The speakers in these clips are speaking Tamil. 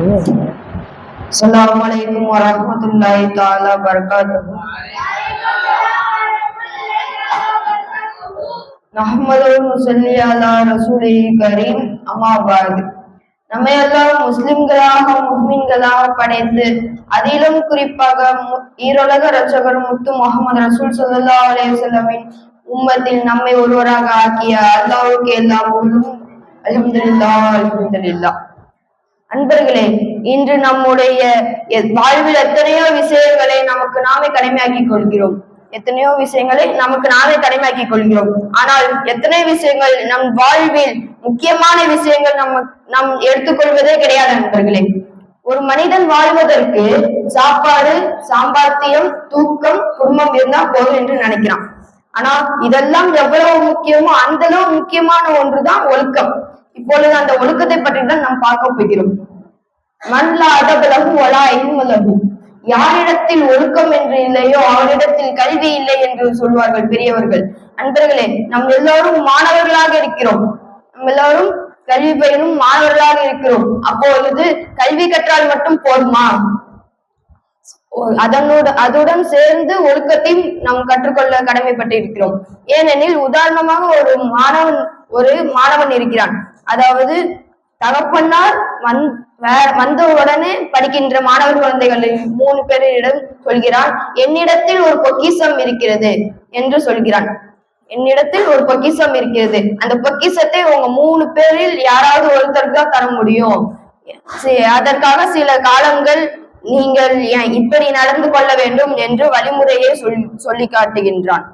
அஸ்லாம் வலைக்கும் தாலா வரகாத்துஹு படைத்து அதிலும் குறிப்பாக ஈரோலக ரட்சகர் முத்து முகமது ரசூல் சல்லா அலேசல்லமின் உம்மத்தில் நம்மை ஒருவராக ஆக்கிய அல்லாவுக்கு எல்லா பொருளும் அலமதுல்லா அலமதுல்லா அன்பர்களே இன்று நம்முடைய வாழ்வில் எத்தனையோ விஷயங்களை நமக்கு நாமே கடமையாக்கிக் கொள்கிறோம். எத்தனையோ விஷயங்களை நமக்கு நாமே கடமையாக்கிக் கொள்கிறோம். ஆனால் எத்தனை விஷயங்கள் நம் வாழ்வில் முக்கியமான விஷயங்கள் நம்ம நாம் எடுத்துக்கொள்வதே கிடையாது நண்பர்களே ஒரு மனிதன் வாழ்வதற்கு சாப்பாடு சாம்பாத்தியம் தூக்கம் குடும்பம் இருந்தா போதும் என்று நினைக்கிறான். ஆனா இதெல்லாம் எவ்வளவு முக்கியமோ அந்த அளவு முக்கியமான ஒன்றுதான் ஒழுக்கம். இப்பொழுது அந்த ஒழுக்கத்தை பற்றி தான் நாம் பார்க்க போகிறோம். மண்லா அதபலகு ஒலா இன்மலகு. யாரிடத்தில் ஒழுக்கம் என்று இல்லையோ அவரிடத்தில் கல்வி இல்லை என்று சொல்வார்கள் பெரியவர்கள். அன்பர்களே நம் எல்லோரும் மாணவர்களாக இருக்கிறோம். நம் எல்லோரும் கல்வி பயிலும் மாணவர்களாக இருக்கிறோம். அப்பொழுது கல்வி கற்றால் மட்டும் போதுமா? அதனோடு அதுடன் சேர்ந்து ஒழுக்கத்தையும் நாம் கற்றுக்கொள்ள கடமைப்பட்டிருக்கிறோம். ஏனெனில் உதாரணமாக ஒரு மாணவன் ஒரு மாணவன் இருக்கிறான். அதாவது தகப்பன்னால் வந் வே- வந்த உடனே படிக்கின்ற மாணவர் குழந்தைகளில் மூணு பேரிடம் சொல்கிறான் என்னிடத்தில் ஒரு பொக்கிஷம் இருக்கிறது என்று சொல்கிறான். என்னிடத்தில் ஒரு பொக்கிஷம் இருக்கிறது. அந்த பொக்கிஷத்தை உங்க மூணு பேரில் யாராவது ஒருத்தருக்கு தான் தர முடியும். அதற்காக சில காலங்கள் நீங்கள் ஏன் இப்படி நடந்து கொள்ள வேண்டும் என்று வழிமுறையை சொல் சொல்லி காட்டுகின்றான்.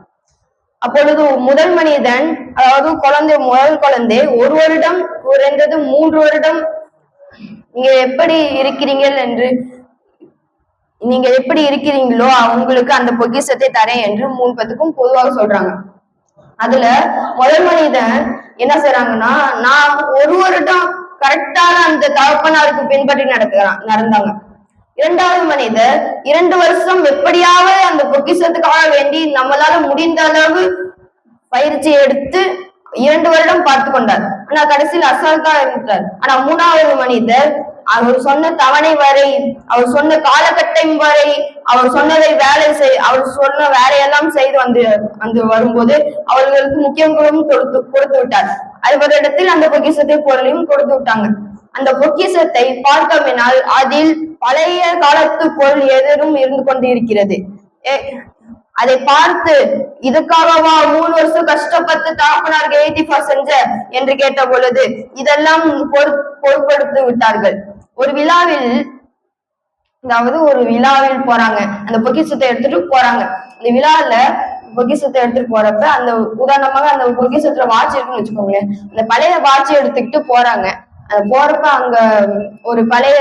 அப்பொழுது முதல் மனிதன் அதாவது குழந்தை முதல் குழந்தை ஒரு வருடம் குறைந்தது மூன்று வருடம் நீங்க எப்படி இருக்கிறீர்கள் என்று நீங்க எப்படி இருக்கிறீங்களோ உங்களுக்கு அந்த பொக்கிஷத்தை தரேன் என்று மூணு பத்துக்கும் பொதுவாக சொல்றாங்க. அதுல முதல் மனிதன் என்ன செய்யறாங்கன்னா நான் ஒரு வருடம் கரெக்டான அந்த தகப்பனாருக்கு பின்பற்றி நடக்கிறான் நடந்தாங்க. இரண்டாவது மனிதர் இரண்டு வருஷம் எப்படியாவது அந்த பொக்கிஷத்துக்காக வேண்டி நம்மளால முடிந்த அளவு பயிற்சி எடுத்து இரண்டு வருடம் பார்த்து கொண்டார். ஆனா கடைசியில் அசால்ட்டா இருந்தார். ஆனா மூணாவது மனிதர் அவர் சொன்ன தவணை வரை அவர் சொன்ன காலகட்டம் வரை அவர் சொன்னதை வேலை செய் அவர் சொன்ன வேலையெல்லாம் செய்து வந்து வந்து வரும்போது அவர்களுக்கு முக்கியத்துவம் கொடுத்து கொடுத்து விட்டார். அவரிடத்தில் அந்த பொக்கிஷத்தை பொருளையும் கொடுத்து விட்டாங்க. அந்த பொக்கிஷத்தை பார்க்கவினால் அதில் பழைய காலத்து பொருள் எதிரும் இருந்து கொண்டு இருக்கிறது ஏ- அதை பார்த்து இதுக்காகவா மூணு வருஷம் கஷ்டப்பட்டு தாப்பனாருக்கு எயிட்டி செஞ்ச என்று கேட்ட பொழுது இதெல்லாம் பொருட்படுத்தி விட்டார்கள். ஒரு விழாவில் அதாவது ஒரு விழாவில் போறாங்க. அந்த பொக்கிஷத்தை எடுத்துட்டு போறாங்க. அந்த விழால பொக்கிஷத்தை எடுத்துட்டு போறப்ப அந்த உதாரணமாக அந்த பொக்கிசத்துல வாட்ச் இருக்குன்னு வச்சுக்கோங்களேன். அந்த பழைய வாட்ச் எடுத்துக்கிட்டு போறாங்க. போறப்ப அங்க ஒரு பழைய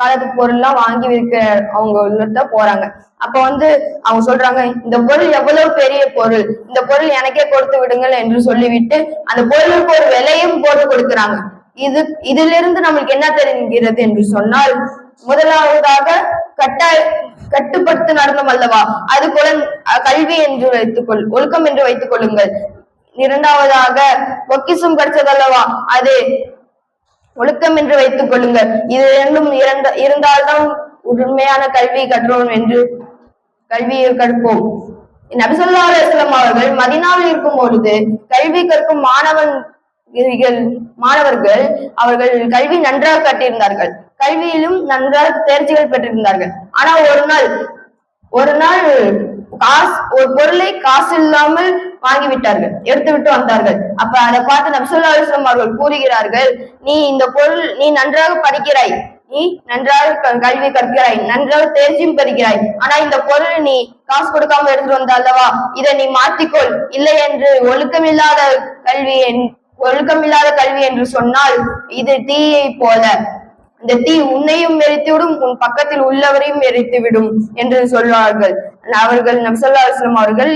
காலத்து பொருள்லாம் வாங்கி விற்க அவங்க உள்ளத போறாங்க. அப்ப வந்து அவங்க சொல்றாங்க இந்த பொருள் எவ்வளவு பெரிய பொருள் இந்த பொருள் எனக்கே கொடுத்து விடுங்கள் என்று சொல்லிவிட்டு அந்த பொருளுக்கு ஒரு விலையும் போட்டு கொடுக்குறாங்க. இது இதிலிருந்து நம்மளுக்கு என்ன தெரிகிறது என்று சொன்னால் முதலாவதாக கட்டாய கட்டுப்படுத்த நடந்தம் அல்லவா? அது குழந் கல்வி என்று வைத்துக்கொள் ஒழுக்கம் என்று வைத்துக் கொள்ளுங்கள். இரண்டாவதாக பொக்கிஷம் கிடைச்சதல்லவா அது ஒழுக்கம் என்று வைத்துக் கொள்ளுங்கள். இது இரண்டும் இரண்ட இருந்தால்தான் உண்மையான கல்வி கற்றோம் என்று கல்வியை கற்போம். நபிசல்லா அலுவலம் அவர்கள் மதினாவில் இருக்கும் பொழுது கல்வி கற்கும் மாணவன் மாணவர்கள் அவர்கள் கல்வி நன்றாக கட்டியிருந்தார்கள் கல்வியிலும் நன்றாக தேர்ச்சிகள் பெற்றிருந்தார்கள். ஆனா ஒரு நாள் ஒரு நாள் காசு ஒரு பொருளை காசு இல்லாமல் வாங்கிவிட்டார்கள். எடுத்து விட்டு வந்தார்கள். அப்ப அதை பார்த்து நபிசுல்லா அலுவலம் அவர்கள் கூறுகிறார்கள் நீ இந்த பொருள் நீ நன்றாக படிக்கிறாய். நீ நன்றாக க- கல்வி கற்கிறாய். நன்றாக தேர்ச்சியும் பெறுகிறாய். ஆனா இந்த பொருள் நீ காசு கொடுக்காம எடுத்துட்டு வந்த அல்லவா? இதை நீ மாற்றிக்கொள். இல்லை என்று ஒழுக்கமில்லாத கல்வி என்- ஒழுக்கமில்லாத கல்வி என்று சொன்னால் இது தீயை போல. இந்த தீ உன்னையும் எரித்துவிடும் உன் பக்கத்தில் உள்ளவரையும் எரித்துவிடும் என்று சொல்வார்கள். அவர்கள் நப்சல்லா அலுவலம் அவர்கள்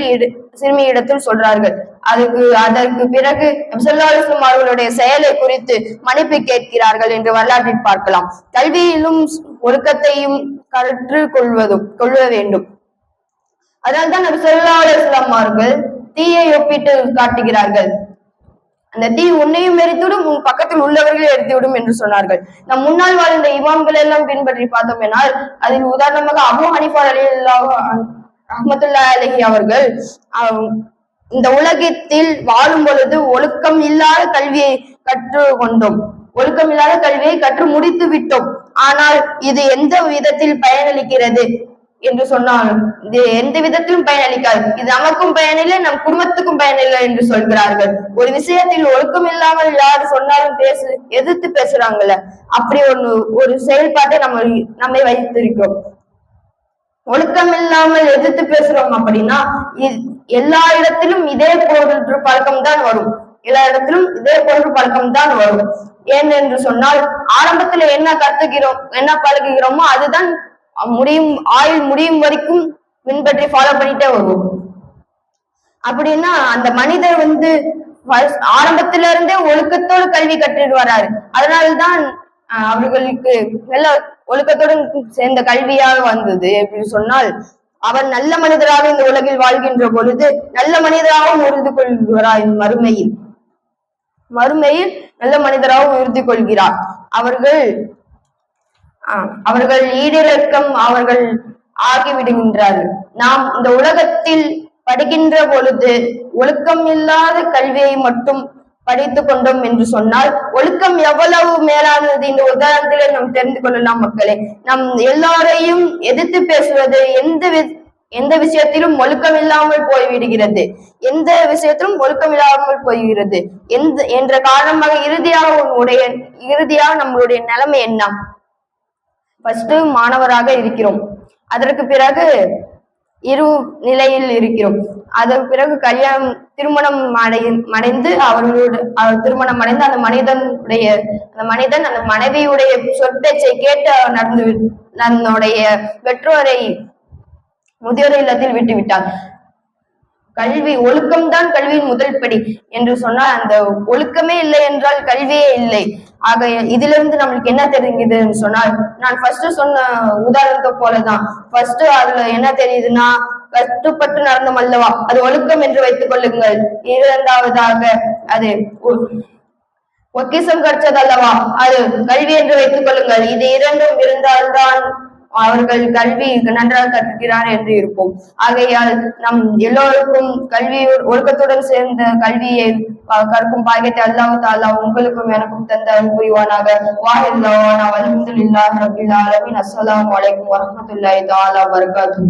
சிறுமியிடத்தில் சொல்றார்கள். அதுக்கு அதற்கு பிறகு நப்சல்லா அலுவலம் அவர்களுடைய செயலை குறித்து மன்னிப்பு கேட்கிறார்கள் என்று வரலாற்றில் பார்க்கலாம். கல்வியிலும் ஒழுக்கத்தையும் கற்றுக் கொள்வதும் கொள்ள வேண்டும். அதனால்தான் நபி அவர்கள் தீயை ஒப்பிட்டு காட்டுகிறார்கள். அந்த தீ உன்னையும் எரித்துவிடும் உன் பக்கத்தில் உள்ளவர்களே எரித்துவிடும் என்று சொன்னார்கள். நம் முன்னால் வாழ்ந்த இமாம்கள் எல்லாம் பின்பற்றி பார்த்தோம் என்றால் அதில் உதாரணமாக அபு ஹனிஃபா அலி ரஹமத்துல்லா அலஹி அவர்கள் அஹ், இந்த உலகத்தில் வாழும் பொழுது ஒழுக்கம் இல்லாத கல்வியை கற்று கொண்டோம் ஒழுக்கம் இல்லாத கல்வியை கற்று முடித்து விட்டோம் ஆனால் இது எந்த விதத்தில் பயனளிக்கிறது? என்று சொன்னாலும் இது எந்த விதத்திலும் பயனளிக்காது. இது நமக்கும் பயனில்லை நம் குடும்பத்துக்கும் பயனில்லை என்று சொல்கிறார்கள். ஒரு விஷயத்தில் ஒழுக்கம் இல்லாமல் யாரு சொன்னாலும் பேசு எதிர்த்து பேசுறாங்கல்ல? அப்படி ஒண்ணு ஒரு செயல்பாட்டை நம்ம நம்மை வைத்திருக்கிறோம். ஒழுக்கம் இல்லாமல் எதிர்த்து பேசுறோம் அப்படின்னா இ- எல்லா இடத்திலும் இதே போன்ற பழக்கம் தான் வரும். எல்லா இடத்திலும் இதே போன்று பழக்கம் தான் வரும். ஏன் என்று சொன்னால் ஆரம்பத்துல என்ன கத்துக்கிறோம் என்ன பழகுகிறோமோ அதுதான் முடியும் ஆயுள் முடியும் வரைக்கும் பின்பற்றி ஃபாலோ பண்ணிட்டே வருவோம். அப்படின்னா அந்த மனிதர் வந்து ஆரம்பத்தில ஆரம்பத்துல இருந்தே ஒழுக்கத்தோடு கல்வி கற்றுட்டு வராரு. அதனால்தான் அவர்களுக்கு நல்ல ஒழுக்கத்துடன் சேர்ந்த கல்வியாக வந்தது அப்படின்னு சொன்னால் அவர் நல்ல மனிதராக இந்த உலகில் வாழ்கின்ற பொழுது நல்ல மனிதராகவும் உறுதி கொள்கிறார் மறுமையில். மறுமையில் நல்ல மனிதராகவும் உறுதி கொள்கிறார். அவர்கள் அவர்கள் ஈடிலக்கம் அவர்கள் ஆகிவிடுகின்றார்கள் நாம் இந்த உலகத்தில் படிக்கின்ற பொழுது ஒழுக்கம் இல்லாத கல்வியை மட்டும் படித்து கொண்டோம் என்று சொன்னால் ஒழுக்கம் எவ்வளவு மேலானது? இந்த உதாரணத்திலே நாம் தெரிந்து கொள்ளலாம் மக்களே. நம் எல்லாரையும் எதிர்த்து பேசுவது எந்த வி- எந்த விஷயத்திலும் ஒழுக்கம் இல்லாமல் போய்விடுகிறது. எந்த விஷயத்திலும் ஒழுக்கம் இல்லாமல் போய்கிறது எந்த என்ற காரணமாக இறுதியாக உன்னுடைய இறுதியாக நம்மளுடைய நிலைமை என்ன? ஃபர்ஸ்ட் மாணவராக இருக்கிறோம். அதற்கு பிறகு இரு நிலையில் இருக்கிறோம். அதற்கு பிறகு கல்யாணம் திருமணம் அடை அடைந்து அவர்களோடு அவர் திருமணம் அடைந்து அந்த மனிதனுடைய அந்த மனிதன் அந்த மனைவியுடைய சொற்பேச்சை கேட்டு அவர் நடந்து தன்னுடைய பெற்றோரை முதியோர் இல்லத்தில் விட்டு விட்டார். கல்வி ஒழுக்கம்தான் கல்வியின் முதல் படி என்று சொன்னால் அந்த ஒழுக்கமே இல்லை என்றால் கல்வியே இல்லை. ஆக இதிலிருந்து நம்மளுக்கு என்ன தெரியுதுன்னு சொன்னால் நான் ஃபர்ஸ்ட் சொன்ன உதாரணத்தை போலதான். ஃபர்ஸ்ட் அதுல என்ன தெரியுதுன்னா கட்டுப்பட்டு நடந்தோம் அல்லவா அது ஒழுக்கம் என்று வைத்துக் கொள்ளுங்கள். இரண்டாவதாக அது ஒ- பொக்கிஷம் அல்லவா அது கல்வி என்று வைத்துக் கொள்ளுங்கள். இது இரண்டும் இருந்தால்தான் அவர்கள் கல்வி நன்றாக கற்கிறார் என்று இருப்போம். ஆகையால் நம் எல்லோருக்கும் கல்வி ஒழுக்கத்துடன் சேர்ந்த கல்வியை கற்கும் பாக்கியத்தை அல்லாஹ் தாலா உங்களுக்கும் எனக்கும் தந்த புரிவானாக வாஹில்லாஹ் அலமதுல்லாஹ் ரப்பில் அலமின் அஸ்லாம் வலைக்கும் வரஹ்மத்துல்லாஹி தாலா வபரகாத்துஹு.